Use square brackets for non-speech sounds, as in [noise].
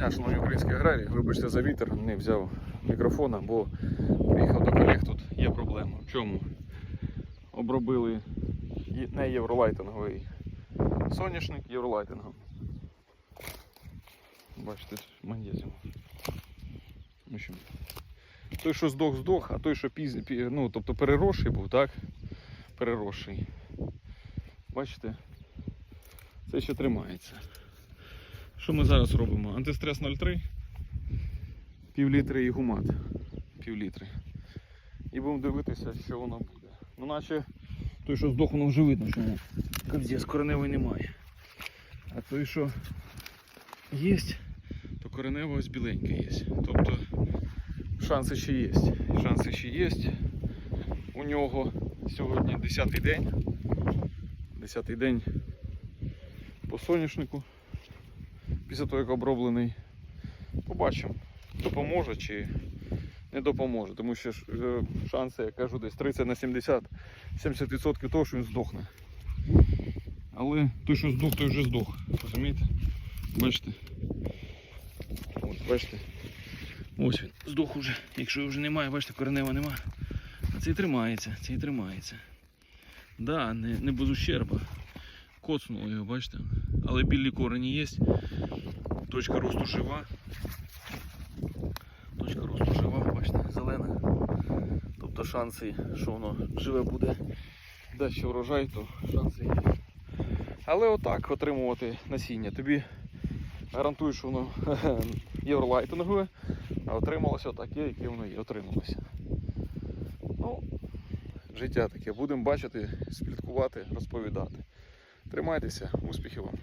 дня, шановні українські аграрії. Вибачте за вітер, не взяв мікрофона, бо приїхав до колег, тут є проблема. В чому? Обробили не євролайтинговий соняшник євролайтингом. Бачите, магнезіум. В общем, той, що здох, здох, а той, що пізні, ну, тобто переросший був, так? Переросший. Бачите? Це ще тримається. Що ми зараз робимо? Антистрес 0,3, пів літри і гумат. Пів літри. І будемо дивитися, що воно буде. Ну наче той, що здох, воно вже видно, що кобзець кореневої немає. А той, що є, то коренева ось біленька є. Тобто шанси ще є. Шанси ще є. У нього сьогодні 10-й день. 10-й день по соняшнику. Після того, як оброблений. Побачимо, допоможе чи не допоможе. Тому що е, шанси, я кажу, десь 30 на 70, 70% того, що він здохне. Але той, що здох, той вже здох. Розумієте? Бачите? От, бачите? Ось він здох уже. Якщо його вже немає, бачите, коренева нема. А цей тримається, цей тримається. Да, не, не без ущерба. Коцнуло його, бачите? Але білі корені є. Точка росту жива. Точка росту жива, бачите, зелена. Тобто шанси, що воно живе буде, ще врожай, то шанси є. Але отак отримувати насіння. Тобі гарантую, що воно [laughs] євролайтингове, а отрималося таке, яке воно є, отрималося. Ну, життя таке. Будемо бачити, слідкувати, розповідати. Тримайтеся, успіхів вам!